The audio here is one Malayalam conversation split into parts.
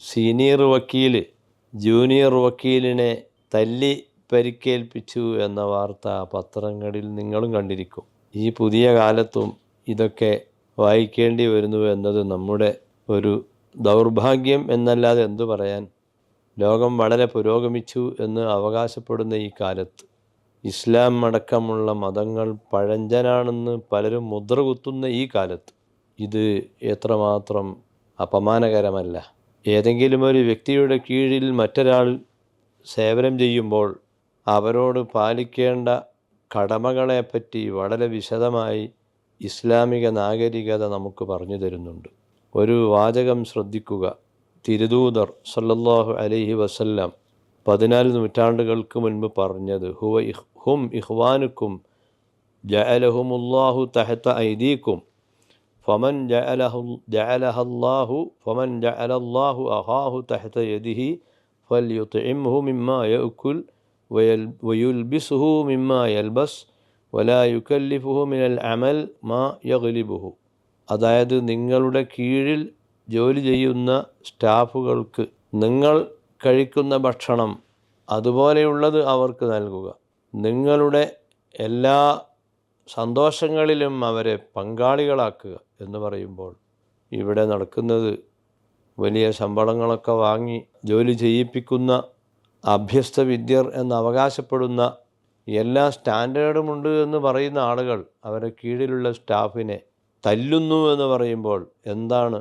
സീനിയർ വക്കീൽ ജൂനിയർ വക്കീലിനെ തല്ലി പരിക്കേൽപ്പിച്ചു എന്ന വാർത്ത പത്രങ്ങളിൽ നിങ്ങളും കണ്ടിരിക്കും. ഈ പുതിയ കാലത്തും ഇതൊക്കെ വായിക്കേണ്ടി വരുന്നു എന്നത് നമ്മുടെ ഒരു ദൗർഭാഗ്യം എന്നല്ലാതെ എന്തു പറയാൻ? ലോകം വളരെ പുരോഗമിച്ചു എന്ന് അവകാശപ്പെടുന്ന ഈ കാലത്ത് ഇസ്ലാം അടക്കമുള്ള മതങ്ങൾ പഴഞ്ചനാണെന്ന് പലരും മുദ്ര കുത്തുന്ന ഈ കാലത്ത് ഇത് എത്രമാത്രം അപമാനകരമല്ല. ഏതെങ്കിലും ഒരു വ്യക്തിയുടെ കീഴിൽ മറ്റൊരാൾ സേവനം ചെയ്യുമ്പോൾ അവരോട് പാലിക്കേണ്ട കടമകളെപ്പറ്റി വളരെ വിശദമായി ഇസ്ലാമിക നാഗരികത നമുക്ക് പറഞ്ഞു തരുന്നുണ്ട്. ഒരു വാചകം ശ്രദ്ധിക്കുക. തിരുദൂതർ സല്ലല്ലാഹു അലൈഹി വസല്ലം പതിനാല് നൂറ്റാണ്ടുകൾക്ക് മുൻപ് പറഞ്ഞത് ഹുവ ഇഹ് ഹും ഇഹ്വാനുക്കും ജഅലഹുമുല്ലാഹു തഹത്ത ഐദീക്കും ഫമൻ ജഅലഹു الله ഫമൻ ജഅലല്ലാഹു അഹാഹു തഹത്ത യദിഹി فليطعمه യഅകുൽ يأكل വയുൽബിസുഹു مما യൽബസ് വലാ യുക്കല്ലിഫുഹു മിനൽ അമൽ മാ യഗ്ലിബുഹു അതായത് നിങ്ങളുടെ കീഴിൽ ജോലി ചെയ്യുന്ന സ്റ്റാഫുകൾക്ക് നിങ്ങൾ കഴിക്കുന്ന ഭക്ഷണം അതുപോലെയുള്ളത് അവർക്ക് നൽകുക. നിങ്ങളുടെ എല്ലാ സന്തോഷങ്ങളിലും അവരെ പങ്കാളികളാക്കുക എന്ന് പറയുമ്പോൾ ഇവിടെ നടക്കുന്നത് വലിയ ശമ്പളങ്ങളൊക്കെ വാങ്ങി ജോലി ചെയ്യിപ്പിക്കുന്ന അഭ്യസ്ത വിദ്യർ എന്ന് അവകാശപ്പെടുന്ന എല്ലാ സ്റ്റാൻഡേർഡുമുണ്ട് എന്ന് പറയുന്ന ആളുകൾ അവരെ കീഴിലുള്ള സ്റ്റാഫിനെ തല്ലുന്നു എന്ന് പറയുമ്പോൾ എന്താണ്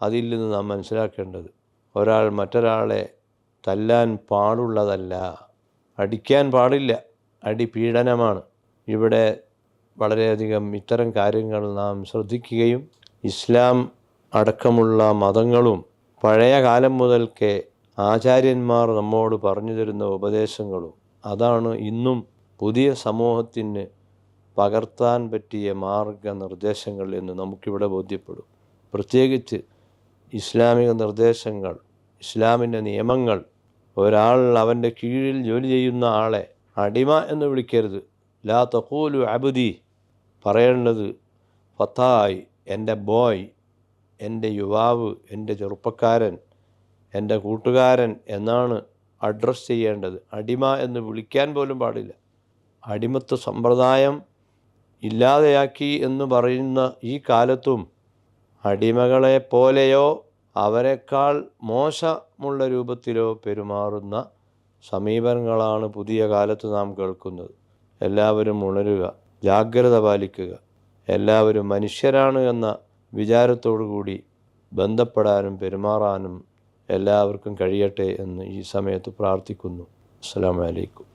അതിൽ നിന്ന് നാം മനസ്സിലാക്കേണ്ടത്? ഒരാൾ മറ്റൊരാളെ തല്ലാൻ പാടുള്ളതല്ല അടിക്കാൻ പാടില്ല അടി പീഡനമാണ്. ഇവിടെ വളരെയധികം ഇത്തരം കാര്യങ്ങൾ നാം ശ്രദ്ധിക്കുകയും ഇസ്ലാം അടക്കമുള്ള മതങ്ങളും പഴയ കാലം മുതൽക്കേ ആചാര്യന്മാർ നമ്മോട് പറഞ്ഞു തരുന്ന ഉപദേശങ്ങളും അതാണ് ഇന്നും പുതിയ സമൂഹത്തിന് പകർത്താൻ പറ്റിയ മാർഗനിർദ്ദേശങ്ങൾ എന്ന് നമുക്കിവിടെ ബോധ്യപ്പെടും. പ്രത്യേകിച്ച് ഇസ്ലാമിക നിർദ്ദേശങ്ങൾ ഇസ്ലാമിന്റെ നിയമങ്ങൾ ഒരാൾ അവന്റെ കീഴിൽ ജോലി ചെയ്യുന്ന ആളെ അടിമ എന്ന് വിളിക്കരുത്. ലാ തഖൂലു അബുദി പറയേണ്ടത് ഫത്തായ് എന്റെ ബോയ് എന്റെ യുവാവ് എന്റെ ചെറുപ്പക്കാരൻ എന്റെ കൂട്ടുകാരൻ എന്നാണ് അഡ്രസ്സ് ചെയ്യേണ്ടത്. അടിമ എന്ന് വിളിക്കാൻ പോലും പാടില്ല. അടിമത്വ സമ്പ്രദായം ഇല്ലാതെയാക്കി എന്ന് പറയുന്ന ഈ കാലത്തും അടിമകളെ പോലെയോ അവരെക്കാൾ മോശമുള്ള രൂപത്തിലോ പെരുമാറുന്ന സമീപനങ്ങളാണ് പുതിയ കാലത്ത് നാം കേൾക്കുന്നത്. എല്ലാവരും ഉണരുക. ജാഗ്രത പാലിക്കുക. എല്ലാവരും മനുഷ്യരാണ് എന്ന കൂടി ബന്ധപ്പെടാനും പെരുമാറാനും എല്ലാവർക്കും കഴിയട്ടെ എന്ന് ഈ സമയത്ത് പ്രാർത്ഥിക്കുന്നു. അസ്സാം വലൈക്കും